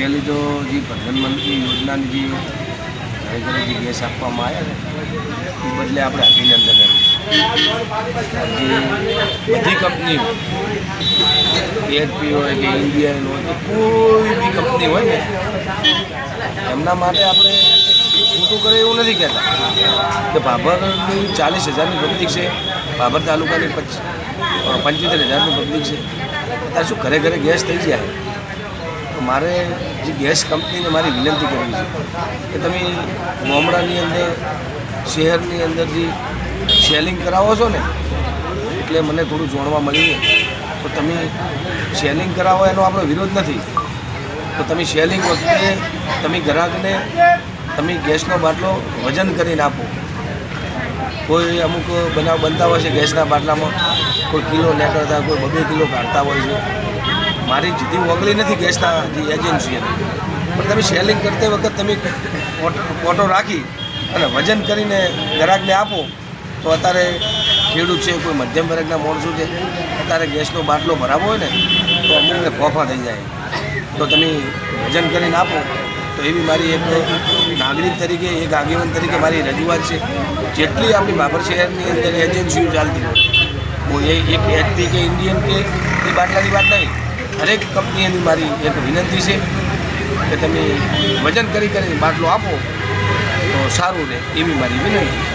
પહેલી તો જે પ્રધાનમંત્રી યોજનાની જે ઘરે જે ગેસ આપવામાં આવ્યા છે, એ બદલે આપણે અભિનંદન. જે બધી કંપનીઓ એચપી હોય કે ઇન્ડિયન હોય કે કોઈ બી કંપની હોય ને, એમના માટે આપણે ખોટું કરે એવું નથી કહેતા. કે ભાભરની ચાલીસ હજારની પબ્લિક છે, ભાભર તાલુકાની પચ, પંચોતેર હજારનું પબ્લિક છે. અત્યારે શું ઘરે ઘરે ગેસ થઈ જાય તો મારે જે ગેસ કંપનીને મારી વિનંતી કરવી છે કે તમે ગામડાની અંદર, શહેરની અંદર જે શેલિંગ કરાવો છો ને, એટલે મને થોડું જાણવા મળ્યું તો તમે શેલિંગ કરાવો એનો આપણો વિરોધ નથી. તો તમે શેલિંગ વખતે તમે ગ્રાહકને, તમે ગેસનો બાટલો વજન કરીને આપો. કોઈ અમુક બનાવ બનતા હોય છે ગેસના બાટલામાં, કોઈ કિલો નીકળતા કોઈ બબે કિલો કાઢતા હોય છે. મારી જુદી ઓગળી નથી ગેસના જે એજન્સી હતી પણ તમે સેલિંગ કરતી વખત તમે ફોટો રાખી અને વજન કરીને ગ્રાહકને આપો, તો અત્યારે ખેડૂત છે, કોઈ મધ્યમ વર્ગના માણસો છે, અત્યારે ગેસનો બાટલો ભરાવો હોય ને, તો અમુકને ફોફા થઈ જાય. તો તમે વજન કરીને આપો, તો એવી મારી એક નાગરિક તરીકે, એક આગેવાન તરીકે મારી રજૂઆત છે. જેટલી આપણી બાબર શહેરની અંદર એજન્સીઓ ચાલતી હોય એ- એક એચપી કે ઇન્ડિયન કે એ બાટલાની વાત નહીં. દરેક કંપનીની મારી એક વિનંતી છે કે તમે વજન કરી કરીને બાટલો આપો, તો સારું રહે એવી મારી વિનંતી